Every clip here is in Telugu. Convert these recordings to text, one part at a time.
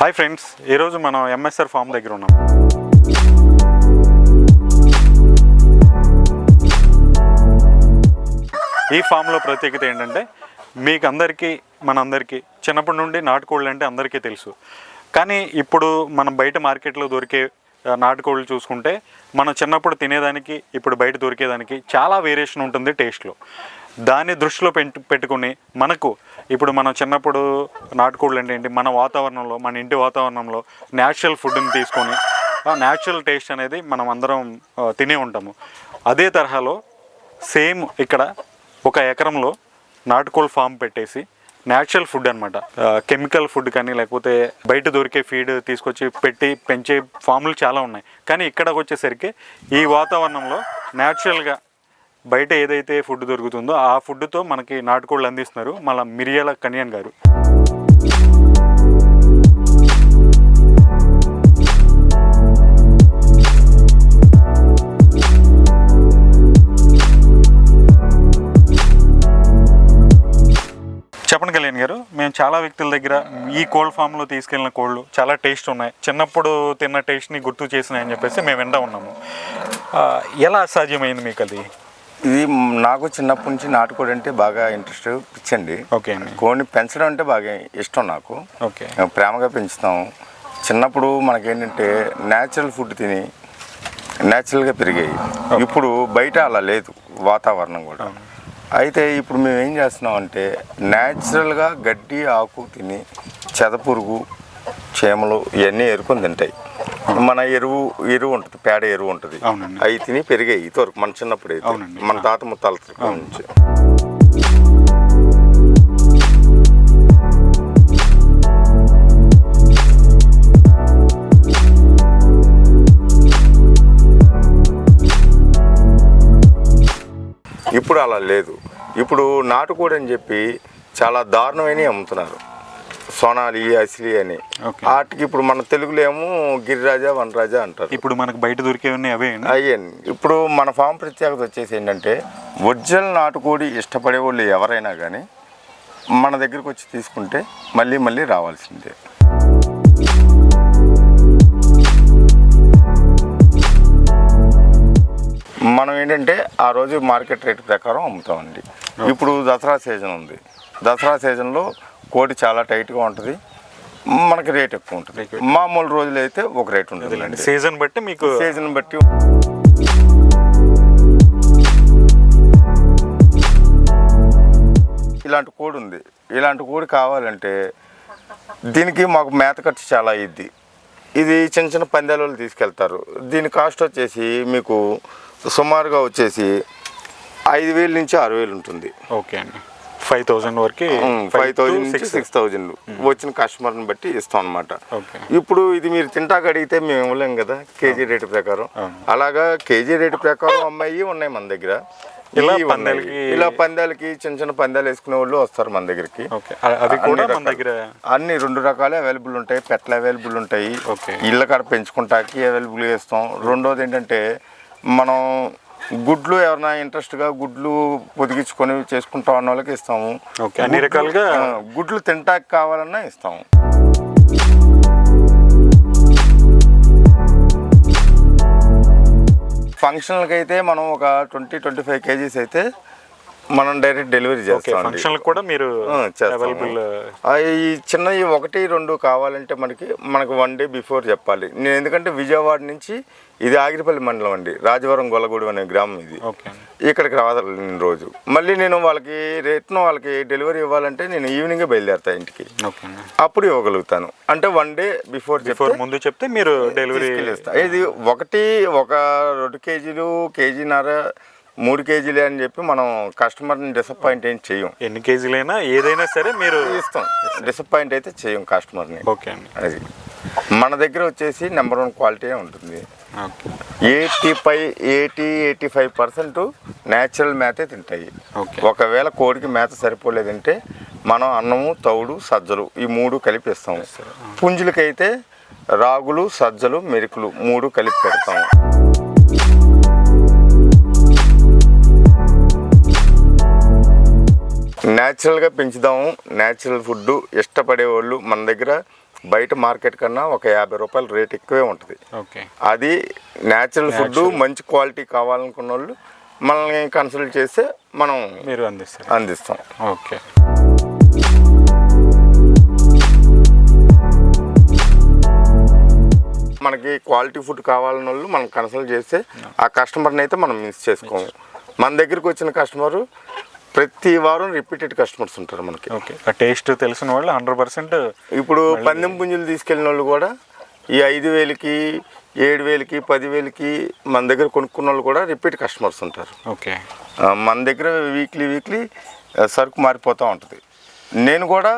హాయ్ ఫ్రెండ్స్ ఈరోజు మనం ఎంఎస్ఆర్ ఫామ్ దగ్గర ఉన్నాం. ఈ ఫామ్లో ప్రత్యేకత ఏంటంటే మీకు అందరికీ మనందరికీ చిన్నప్పటి నుండి నాటుకోళ్ళు అంటే అందరికీ తెలుసు. కానీ ఇప్పుడు మనం బయట మార్కెట్లో దొరికే నాటుకోళ్ళు చూసుకుంటే మనం చిన్నప్పుడు తినేదానికి ఇప్పుడు బయట దొరికేదానికి చాలా వేరియేషన్ ఉంటుంది టేస్ట్లో దాన్ని దృష్టిలో పెట్టు పెట్టుకుని మనకు ఇప్పుడు మనం చిన్నప్పుడు నాటుకోళ్ళు అంటే ఏంటి? మన వాతావరణంలో మన ఇంటి వాతావరణంలో న్యాచురల్ ఫుడ్ని తీసుకొని ఆ న్యాచురల్ టేస్ట్ అనేది మనం అందరం తినే ఉంటాము. అదే తరహాలో సేమ్ ఇక్కడ ఒక ఎకరంలో నాటుకోళ్ళ ఫామ్ పెట్టేసి న్యాచురల్ ఫుడ్ అనమాట కెమికల్ ఫుడ్ కానీ లేకపోతే బయట దొరికే ఫీడ్ తీసుకొచ్చి పెట్టి పెంచే ఫామ్లు చాలా ఉన్నాయి. కానీ ఇక్కడకు వచ్చేసరికి ఈ వాతావరణంలో న్యాచురల్గా బయట ఏదైతే ఫుడ్ దొరుకుతుందో ఆ ఫుడ్తో మనకి నాటుకోళ్ళు అందిస్తున్నారు మన మిరియాల కనియన్ గారు. చెప్పండి కళ్యాణ్ గారు మేము చాలా వ్యక్తుల దగ్గర ఈ కోల్డ్ ఫామ్లో తీసుకెళ్ళిన కోళ్ళు చాలా టేస్ట్ ఉన్నాయి. చిన్నప్పుడు తిన్న టేస్ట్ని గుర్తు చేసినాయని చెప్పేసి మేము వింటా ఉన్నాము. ఎలా సాధ్యమైంది మీకు అది? ఇది నాకు చిన్నప్పటి నుంచి నాటుకోడి అంటే బాగా ఇంట్రెస్ట్ పిచ్చండి. ఓకే కోడిని పెంచడం అంటే బాగా ఇష్టం నాకు. ఓకే. ప్రేమగా పెంచుతాం. చిన్నప్పుడు మనకేంటంటే న్యాచురల్ ఫుడ్ తిని న్యాచురల్గా పెరిగాయి. ఇప్పుడు బయట అలా లేదు వాతావరణం కూడా. అయితే ఇప్పుడు మేము ఏం చేస్తున్నాం అంటే న్యాచురల్గా గడ్డి ఆకు తిని చెదపురుగు చీమలు ఇవన్నీ ఎరుకొని తింటాయి. మన ఎరువు ఎరువు ఉంటుంది పేడ ఎరువు ఉంటుంది. అవి తిని పెరిగాయి ఇంతవరకు మన చిన్నప్పుడు. మన తాత ముత్తాల నుంచి. ఇప్పుడు అలా లేదు. ఇప్పుడు నాటుకోడి అని చెప్పి చాలా దారుణమైనవి అమ్ముతున్నారు. సోనాలి అసిలి అని. వాటికి ఇప్పుడు మన తెలుగులో ఏమో గిరిరాజా వనరాజా అంటారు. ఇప్పుడు మనకు బయట దొరికేవన్నీ అవే అయ్యండి ఇప్పుడు మన ఫామ్ ప్రత్యేకత వచ్చేసి ఏంటంటే ఒరిజినల్ నాటుకోడి ఇష్టపడే వాళ్ళు ఎవరైనా కానీ మన దగ్గరికి వచ్చి తీసుకుంటే మళ్ళీ మళ్ళీ రావాల్సిందే. మనం ఏంటంటే ఆ రోజు మార్కెట్ రేట్ ప్రకారం అమ్ముతామండి. ఇప్పుడు దసరా సీజన్ ఉంది. దసరా సీజన్లో కోడి చాలా టైట్గా ఉంటుంది. మనకి రేట్ ఎక్కువ ఉంటుంది. మామూలు రోజులు అయితే ఒక రేట్ ఉంటుంది సీజన్ బట్టి మీకు సీజన్ బట్టి ఇలాంటి కోడి ఉంది. ఇలాంటి కోడి కావాలంటే దీనికి మాకు మేత ఖర్చు చాలా అయ్యిద్ది ఇది చిన్న చిన్న పందాల వాళ్ళు తీసుకెళ్తారు. దీని కాస్ట్ వచ్చేసి మీకు సుమారుగా వచ్చేసి ఐదు వేల నుంచి ఆరు వేలు ఉంటుంది. ఓకే అండి. ఫైవ్ థౌసండ్ వరకు ఫైవ్ థౌజండ్ నుంచి సిక్స్ థౌజండ్ వచ్చిన కస్టమర్ని బట్టి ఇస్తాం అనమాట ఇప్పుడు ఇది మీరు తింటాక అడిగితే మేము ఇవ్వలేం కదా కేజీ రేటు ప్రకారం. అలాగా కేజీ రేటు ప్రకారం అమ్మాయి ఉన్నాయి మన దగ్గర. ఇలా. పందాలకి- ఇలా పందాలకి చిన్న చిన్న పందాలు వేసుకునే వాళ్ళు వస్తారు మన దగ్గరికి. ఓకే. అ- అవి కూడా అన్ని మన. దగ్గర అన్ని రెండు రకాలు అవైలబుల్ ఉంటాయి. పెట్లు అవైలబుల్ ఉంటాయి. ఓకే. ఇళ్ళ కాడ పెంచుకుంటాకి అవైలబుల్ ఇస్తాం రెండోది ఏంటంటే మనం గుడ్లు ఎవరైనా ఇంట్రెస్ట్గా గుడ్లు పొదిగించుకొని చేసుకుంటాం అన్న వాళ్ళకి ఇస్తాము. ఓకే, అన్ని రకాలుగా గుడ్లు తింటాకి కావాలన్నా ఇస్తాము. ఫంక్షన్లకి అయితే మనం ఒక ట్వంటీ ట్వంటీ ఫైవ్ కేజీస్ అయితే మనం డైరెక్ట్ డెలివరీ చేస్తాం ఫంక్షన్లకు కూడా మీరు. అవైలబుల్ ఆ, ఈ చిన్నవి ఒకటి రెండు కావాలంటే మనకి మనకు వన్ డే బిఫోర్ చెప్పాలి. నేను ఎందుకంటే విజయవాడ నుంచి ఇది ఆగిరిపల్లి మండలం అండి. రాజవరం గొల్లగూడెం అనే గ్రామం ఇది. ఇక్కడికి రావాలి నేను రోజు. మళ్ళీ నేను వాళ్ళకి రేట్ను వాళ్ళకి డెలివరీ ఇవ్వాలంటే నేను ఈవినింగే బయలుదేరుతా ఇంటికి. అప్పుడు ఇవ్వగలుగుతాను. అంటే వన్ డే బిఫోర్ బిఫోర్ ముందు చెప్తే మీరు డెలివరీ ఇది ఒకటి ఒక రెండు కేజీలు కేజీన్నర మూడు కేజీలే అని చెప్పి మనం కస్టమర్ని డిసప్పాయింట్ ఏం చేయం ఎన్ని కేజీలైనా ఏదైనా సరే మీరు ఇస్తాం. డిసప్పాయింట్ అయితే చేయం కస్టమర్ని. ఓకే అండి. అది. మన దగ్గర వచ్చేసి నెంబర్ వన్ క్వాలిటీ ఉంటుంది. Eighty five eighty eighty five percent natural మేతే తింటాయి. ఒకవేళ కోడికి మేత సరిపోలేదంటే మనం అన్నము తౌడు సజ్జలు ఈ మూడు కలిపి ఇస్తాము పుంజులకైతే రాగులు సజ్జలు మెరుకులు మూడు కలిపి పెడతాము న్యాచురల్గా పెంచుదాము న్యాచురల్ ఫుడ్ ఇష్టపడే వాళ్ళు మన దగ్గర బయట మార్కెట్ కన్నా ఒక యాభై రూపాయలు రేట్ ఎక్కువే ఉంటుంది. ఓకే. అది న్యాచురల్ ఫుడ్ మంచి క్వాలిటీ కావాలనుకున్న వాళ్ళు మనల్ని కన్సల్ట్ చేస్తే మనం మీరు అందిస్తారు. అందిస్తాం. ఓకే. మనకి క్వాలిటీ ఫుడ్ కావాలన్న వాళ్ళు మనం కన్సల్ట్ చేస్తే ఆ కస్టమర్ని అయితే మనం మిస్ చేసుకోము. మన దగ్గరికి వచ్చిన కస్టమరు ప్రతి వారం రిపీటెడ్ కస్టమర్స్ ఉంటారు మనకి. ఓకే. ఆ టేస్ట్ తెలిసిన వాళ్ళు హండ్రెడ్ పర్సెంట్ ఇప్పుడు పందెం పుంజులు తీసుకెళ్ళిన వాళ్ళు కూడా ఈ ఐదు వేలకి ఏడు వేలకి పదివేలకి మన దగ్గర కొనుక్కున్న వాళ్ళు కూడా రిపీట్ కస్టమర్స్ ఉంటారు. ఓకే. మన దగ్గర వీక్లీ వీక్లీ సరుకు మారిపోతూ ఉంటుంది. నేను కూడా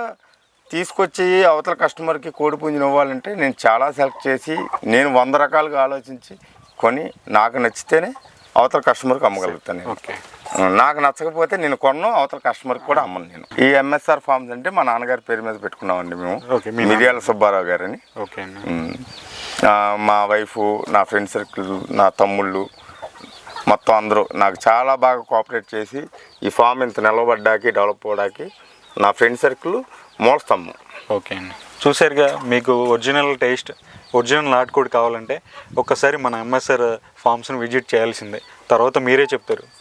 తీసుకొచ్చి అవతల కస్టమర్కి కోడి పుంజుని ఇవ్వాలంటే నేను చాలా సెలెక్ట్ చేసి నేను వంద రకాలుగా ఆలోచించి కొని నాకు నచ్చితేనే అవతల కస్టమర్కి అమ్మగలుగుతాను. ఓకే. నాకు నచ్చకపోతే నేను కొన్ను అవతల కస్టమర్కి కూడా అమ్మను నేను. ఈ ఎంఎస్ఆర్ ఫార్మ్స్ అంటే మా నాన్నగారి పేరు మీద పెట్టుకున్నామండి మేము. ఓకే, మీ నాన్న- మిరియాల సుబ్బారావు గారని. ఓకే మా వైఫ్ నా ఫ్రెండ్ సర్కిల్ నా తమ్ముళ్ళు మొత్తం అందరూ నాకు చాలా బాగా కోఆపరేట్ చేసి ఈ ఫామ్ ఇంత నిలబడ్డాకి డెవలప్ అవ్వడానికి నా ఫ్రెండ్ సర్కిల్ మూలస్తంభం. ఓకే అండి. చూసారుగా మీకు ఒరిజినల్ టేస్ట్ ఒరిజినల్ నాటుకోడి కావాలంటే ఒక్కసారి మన ఎంఎస్ఆర్ ఫామ్స్ని విజిట్ చేయాల్సిందే. తర్వాత మీరే చెప్తారు.